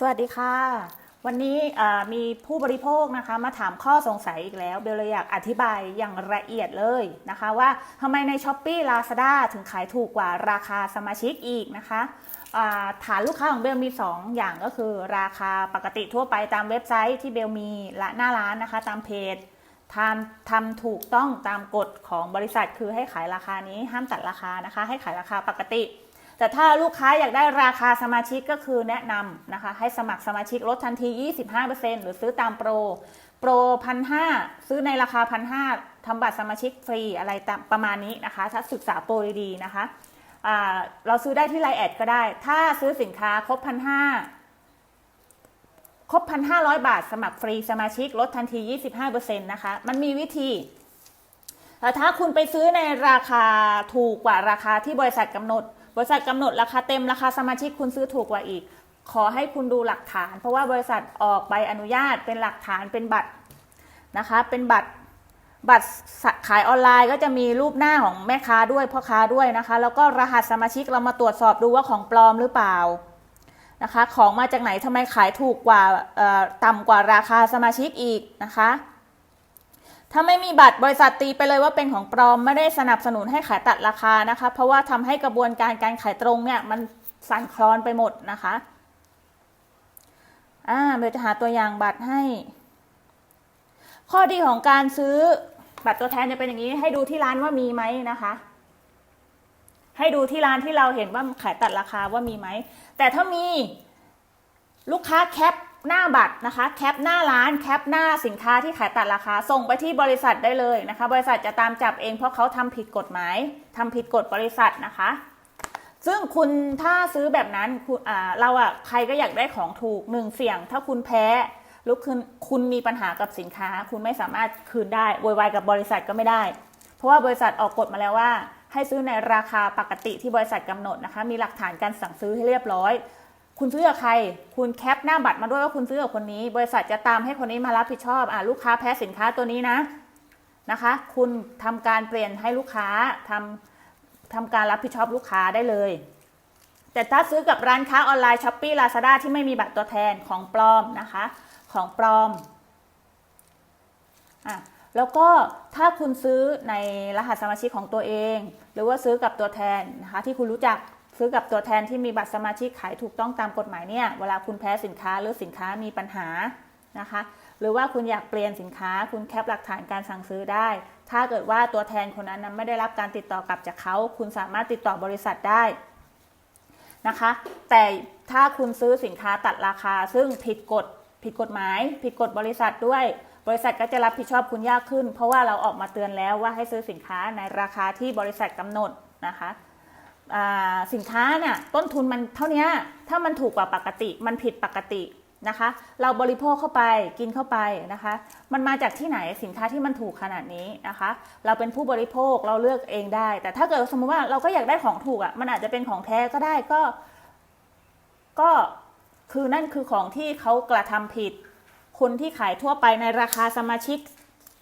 สวัสดีค่ะ วันนี้มีผู้บริโภคนะคะมาถามข้อสงสัยอีกแล้วเบลเลยอยากอธิบายอย่างละเอียดเลยนะคะว่าทำไมใน s h อ p e e Lazada ถึงขายถูกกว่าราคาสมาชิกอีกนะคะฐานลูกค้าของเบลมี 2 อย่างก็คือ ราคาปกติทั่วไปตามเว็บไซต์ที่เบลมีและหน้าร้านนะคะตามเพจทำทำถูกต้องตามกฎของบริษัท คือให้ขายราคานี้ห้ามตัดราคานะคะ ให้ขายราคาปกติ แต่ถ้าลูกค้าอยากได้ราคาสมาชิกก็คือแนะนำนะคะ ให้สมัครสมาชิกลดทันที 25%หรือซื้อตามโปร โปรพันห้าซื้อในราคาพันห้าทำบัตรสมาชิกฟรีอะไรตามประมาณนี้นะคะ ถ้าศึกษาโปรดีๆนะคะเราซื้อได้ที่ไลน์แอดก็ได้ ถ้าซื้อสินค้าครบพันห้าครบพันห้าร้อยบาท สมัครฟรีสมาชิกลดทันที 25%นะคะ มันมีวิธีแต่ถ้าคุณไปซื้อในราคาถูกกว่าราคาที่บริษัทกำหนด บริษัทกำหนดราคาเต็มราคาสมาชิกคุณซื้อถูกกว่าอีก ขอให้คุณดูหลักฐาน เพราะว่าบริษัทออกใบอนุญาตเป็นหลักฐานเป็นบัตรนะคะเป็นบัตรบัตรขายออนไลน์ก็จะมีรูปหน้าของแม่ค้าด้วยพ่อค้าด้วยนะคะ แล้วก็รหัสสมาชิกเรามาตรวจสอบดูว่าของปลอมหรือเปล่านะคะ ของมาจากไหนทำไมขายถูกกว่าต่ำกว่าราคาสมาชิกอีกนะคะ ถ้าไม่มีบัตรบริษัทตีไปเลยว่าเป็นของปลอมไม่ได้สนับสนุนให้ขายตัดราคานะคะ เพราะว่าทำให้กระบวนการการขายตรงเนี่ยมันสั่นคลอนไปหมดนะคะอ่าเบลจะหาตัวอย่างบัตรให้ ข้อดีของการซื้อบัตรตัวแทนจะเป็นอย่างนี้ ให้ดูที่ร้านว่ามีไหมนะคะ ให้ดูที่ร้านที่เราเห็นว่าขายตัดราคาว่ามีไหมแต่ถ้ามี ลูกค้าแคปหน้าบัตรนะคะ แคปหน้าร้านแคปหน้าสินค้าที่ขายตัดราคา ส่งไปที่บริษัทได้เลยนะคะ บริษัทจะตามจับเองเพราะเขาทำผิดกฎหมายทำผิดกฎบริษัทนะคะ ซึ่งคุณถ้าซื้อแบบนั้นคุณอ่าเราอะใครก็อยากได้ของถูกหนึ่งเสี่ยง ถ้าคุณแพ้หรือคุณคุณมีปัญหากับสินค้า คุณไม่สามารถคืนได้โวยวายกับบริษัทก็ไม่ได้ เพราะว่าบริษัทออกกฎมาแล้วว่า ให้ซื้อในราคาปกติที่บริษัทกำหนดนะคะ มีหลักฐานการสั่งซื้อให้เรียบร้อย คุณซื้อกับใคร คุณแคปหน้าบัตรมาด้วยว่าคุณซื้อกับคนนี้ บริษัทจะตามให้คนนี้มารับผิดชอบอ่าลูกค้าแพ้สินค้าตัวนี้นะนะคะ คุณทำการเปลี่ยนให้ลูกค้าทำทำการรับผิดชอบลูกค้าได้เลย แต่ถ้าซื้อกับร้านค้าออนไลน์ช้อปปี้ลาซาด้าที่ไม่มีบัตรตัวแทนของปลอมนะคะ ของปลอมอะแล้วก็ถ้าคุณซื้อในรหัสสมาชิกของตัวเอง หรือว่าซื้อกับตัวแทนนะคะที่คุณรู้จัก ซื้อกับตัวแทนที่มีบัตรสมาชิกขายถูกต้องตามกฎหมายเนี่ยเวลาคุณแพ้สินค้าหรือสินค้ามีปัญหานะคะ หรือว่าคุณอยากเปลี่ยนสินค้า คุณแคปหลักฐานการสั่งซื้อได้ ถ้าเกิดว่าตัวแทนคนนั้นนไม่ได้รับการติดต่อกลับจากเขา คุณสามารถติดต่อบริษัทได้นะคะ แต่ถ้าคุณซื้อสินค้าตัดราคา ซึ่งผิดกฎผิดกฎหมาย ผิดกฎบริษัทด้วย บริษัทก็จะรับผิดชอบคุณยากขึ้น เพราะว่าเราออกมาเตือนแล้วว่าให้ซื้อสินค้าในราคาที่บริษัทกำหนดนะคะ สินค้าเนี่ยต้นทุนมันเท่านี้ถ้ามันถูกกว่าปกติมันผิดปกตินะคะ เราบริโภคเข้าไปกินเข้าไปนะคะ มันมาจากที่ไหนสินค้าที่มันถูกขนาดนี้นะคะ เราเป็นผู้บริโภคเราเลือกเองได้ แต่ถ้าเกิดสมมติว่าเราก็อยากได้ของถูกอะ่ะมันอาจจะเป็นของแท้ก็ได้ก็ ก็คือนั่นคือของที่เขากระทำผิด คนที่ขายทั่วไปในราคาสมาชิก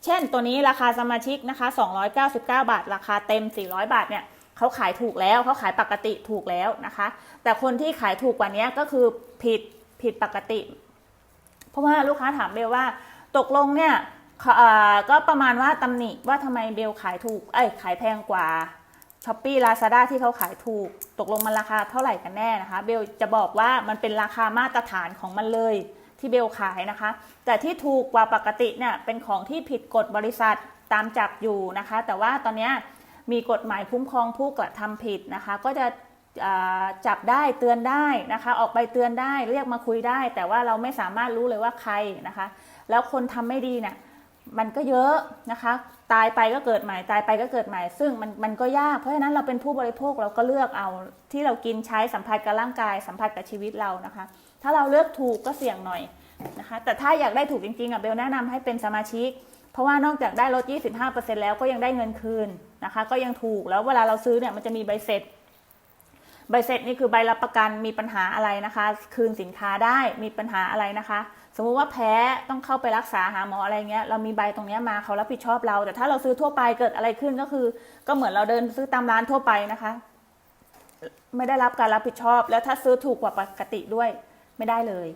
เช่นตัวนี้ราคาสมาชิกนะคะ 299 บาท ราคาเต็ม 400 บาทเนี่ย เขาขายถูกแล้วเขาขายปกติถูกแล้วนะคะ แต่คนที่ขายถูกกว่านี้ก็คือผิดผิดปกติ เพราะว่าลูกค้าถามเบลว่า ตกลงเนี่ยก็ประมาณว่าตำหนิว่าทำไมเบลขายถูกเอ้ยขายแพงกว่าช้อปปี้ลาซาด้าที่เขาขายถูก ตกลงมันราคาเท่าไหร่กันแน่นะคะ เบลจะบอกว่ามันเป็นราคามาตรฐานของมันเลยที่เบลขายนะคะ แต่ที่ถูกกว่าปกติเนี่ยเป็นของที่ผิดกฎบริษัทตามจับอยู่นะคะ แต่ว่าตอนนี้ มีกฎหมายคุ้มครองผู้กระทำผิดนะคะ ก็จะจับได้เตือนได้นะคะ ออกไปเตือนได้เรียกมาคุยได้ แต่ว่าเราไม่สามารถรู้เลยว่าใครนะคะ แล้วคนทำไม่ดีเนี่ยมันก็เยอะนะคะ ตายไปก็เกิดใหม่ ตายไปก็เกิดใหม่ ซึ่งมันมันก็ยาก เพราะฉะนั้นเราเป็นผู้บริโภคเราก็เลือกเอาที่เรากินใช้สัมผัสกับร่างกาย สัมผัสกับชีวิตเรานะคะ ถ้าเราเลือกถูกก็เสี่ยงหน่อยนะคะ แต่ถ้าอยากได้ถูกจริงๆอะเบลแนะนำให้เป็นสมาชิก เพราะว่านอกจากได้ลด 25%แล้วก็ยังได้เงินคืนนะคะ ก็ยังถูกแล้วเวลาเราซื้อเนี่ยมันจะมีใบเสร็จ ใบเสร็จนี่คือใบรับประกันมีปัญหาอะไรนะคะ คืนสินค้าได้มีปัญหาอะไรนะคะ สมมุติว่าแพ้ต้องเข้าไปรักษาหาหมออะไรเงี้ยเรามีใบตรงนี้มาเขารับผิดชอบเรา แต่ถ้าเราซื้อทั่วไปเกิดอะไรขึ้นก็คือ ก็เหมือนเราเดินซื้อตามร้านทั่วไปนะคะ ไม่ได้รับการรับผิดชอบ แล้วถ้าซื้อถูกกว่าปกติด้วยไม่ได้เลย